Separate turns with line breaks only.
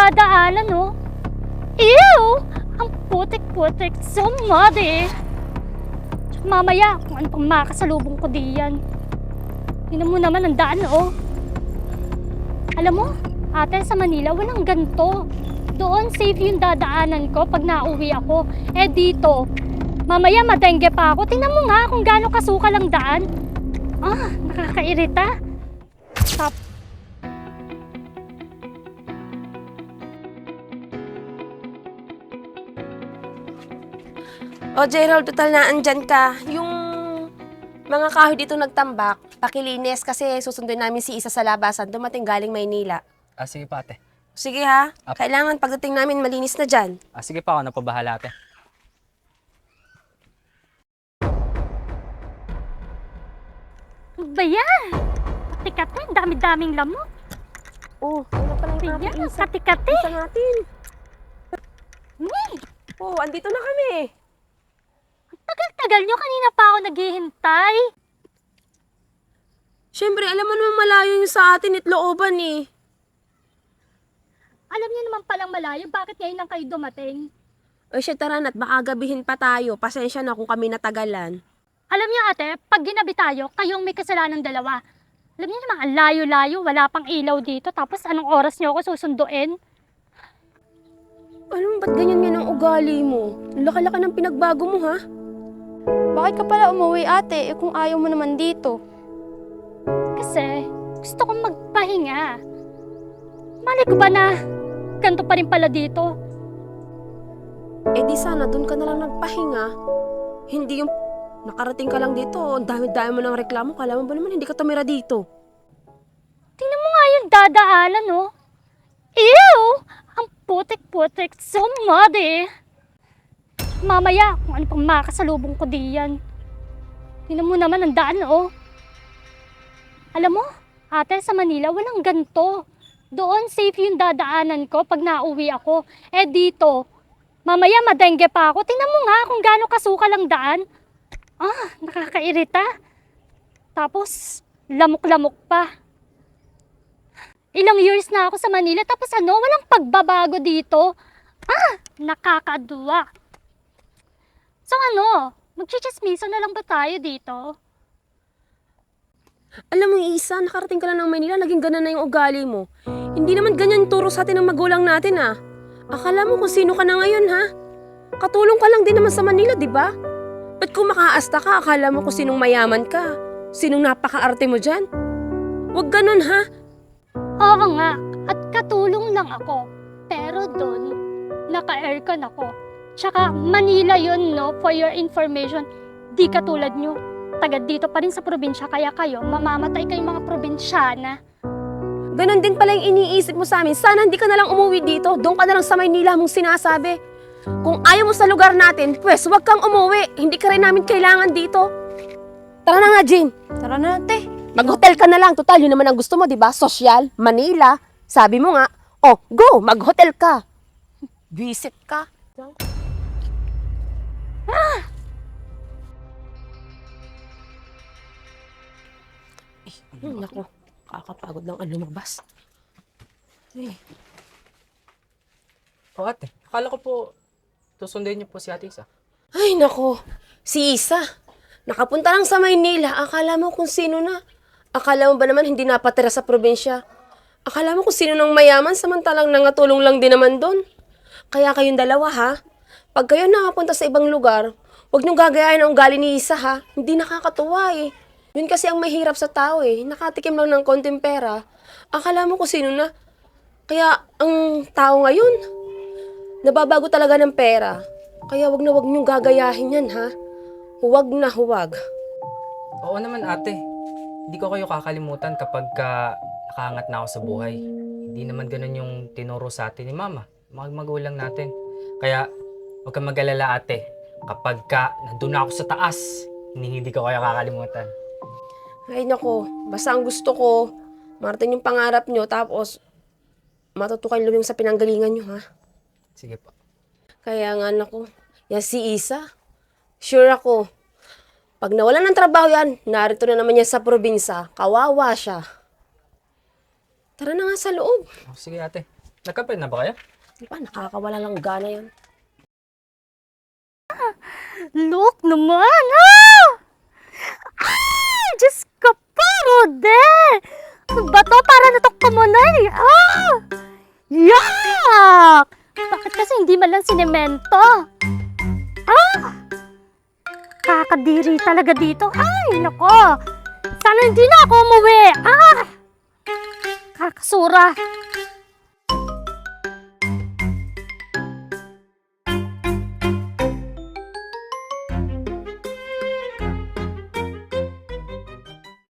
dadaanan, oh. Ew! Ang putik-putik. So muddy. Tsaka mamaya, kung ano pang makasalubong ko diyan. Tingnan mo naman ang daan, oh. Alam mo, ate, sa Manila, walang ganito. Doon, safe yung dadaanan ko pag nauwi ako. Eh, dito, mamaya madengge pa ako. Tingnan mo nga kung gaano kasukal ang daan. Ah, nakakairita.
O Gerald, total na andyan ka. Yung mga kahoy dito nagtambak, pakilinis kasi susunduin namin si Isa sa labasan. Dumating galing Maynila.
Ah, sige pa ate.
Sige ha,
Apo.
kailangan pagdating namin malinis na dyan.
Ah, sige pa ako na pabahala ate.
Ano ba yan? Kati-kati, ang dami-daming lamok.
Oh, ano pa lang
Yan,
natin Isa,
kati-kati.
isa natin.
Hmm,
Oh, andito na kami.
Tagal-tagal nyo, kanina pa ako naghihintay.
Siyempre, alam mo naman malayo yung sa atin itlooban eh.
Alam niyo naman palang malayo, bakit ngayon lang kayo dumating?
O siya, tara na't baka gabihin pa tayo. Pasensya na kung kami natagalan.
Alam niyo ate, pag ginabi tayo, kayong may kasalanan dalawa. Alam niyo naman, ang layo-layo, wala pang ilaw dito, tapos anong oras niyo ako susunduin?
Alam mo, ba't ganyan yan ang ugali mo? Ang Laki-laki ng pinagbago mo, ha?
Bakit ka pala umuwi ate eh kung ayaw mo naman dito?
Kasi gusto kong magpahinga. Mali ko ba na ganito pa rin pala dito?
Eh di sana doon ka na lang nagpahinga. Hindi yung nakarating ka lang dito. Ang dami-dami mo ng reklamo. Kala mo ba naman hindi ka tumira dito?
Tingnan mo nga yung dadaanan, no? Ew! Ang putik-putik. So muddy. Mamaya, kung ano pang makasalubong ko diyan. Tingnan mo naman ang daan, oh. Alam mo, ate, sa Manila, walang ganito. Doon, safe yung dadaanan ko pag nauwi ako. Eh, dito, mamaya madengge pa ako. Tingnan mo nga kung gaano kasukal ang daan. Ah, nakakairita. Tapos, lamok-lamok pa. Ilang years na ako sa Manila, tapos ano, walang pagbabago dito. Ah, nakakadwa. So ano, magchichismiso na lang ba tayo dito?
Alam mo, Isa, nakarating ka lang ng Manila, naging ganun na yung ugali mo. Hindi naman ganyan turo sa atin ng magulang natin, ha? Akala mo kung sino ka na ngayon, ha? Katulong ka lang din naman sa Manila, di ba? Ba't kung makaasta ka, akala mo kung sinong mayaman ka? Sinong napaka-arte mo dyan? Huwag ganun, ha?
Oo nga, at katulong lang ako. Pero doon, naka-aircon ako. Tsaka Manila yun, no, for your information. Di katulad nyo. Taga dito pa rin sa probinsya, kaya kayo, mamamatay kayong mga probinsyana.
Ganon din pala yung iniisip mo sa amin. Sana hindi ka na lang umuwi dito. Doon ka na lang sa Maynila mong sinasabi. Kung ayaw mo sa lugar natin, pwes huwag kang umuwi. Hindi ka rin namin kailangan dito. Tara na nga, Jane.
Tara na ate.
Mag-hotel ka na lang. Total, yun naman ang gusto mo, di ba? Social, Manila. Sabi mo nga, oh, go, mag-hotel ka. Visit ka. Ay, naku, kakapagod lang ang lumabas.
O ate, akala ko po tusunduin niyo po si ate Isa.
Ay, nako. Si Isa. Nakapunta lang sa Maynila. Akala mo kung sino na. Akala mo ba naman hindi napatira sa probinsya? Akala mo kung sino nang mayaman samantalang nangatulong lang din naman doon. Kaya kayong dalawa ha. Pag kayo nakapunta sa ibang lugar, huwag niyong gagayahin ang ugali ni Isa ha. Hindi nakakatuwa eh. Yun kasi ang mahirap sa tao eh. Nakatikim lang ng konting pera. Akala mo kung sino na. Kaya ang tao ngayon, nababago talaga ng pera. Kaya wag na wag niyong gagayahin yan, ha? Huwag na huwag.
Oo naman ate. Hindi ko kayo kakalimutan kapag ka nakaangat na ako sa buhay. Hindi naman ganun yung tinuro sa atin ni mama. Mga magulang natin. Kaya huwag kang mag-alala ate. Kapag ka nandun na ako sa taas, hindi, hindi ko kayo kakalimutan.
Ay nako, basta ang gusto ko, marating yung pangarap nyo, tapos matutukan luming sa pinanggalingan nyo, ha?
Sige po.
Kaya nga nako, yan si Isa. Sure ako, pag nawalan ng trabaho yan, narito na naman yan sa probinsya. Kawawa siya. Tara na nga sa loob.
Oh, sige ate, nagkape na ba kayo?
Di ba, nakakawala lang gana yan.
Ah, look naman! Ah! Ah! Kakadiri talaga dito. Ay, nako. Sana hindi na ako umuwi. Ah! Kakasura.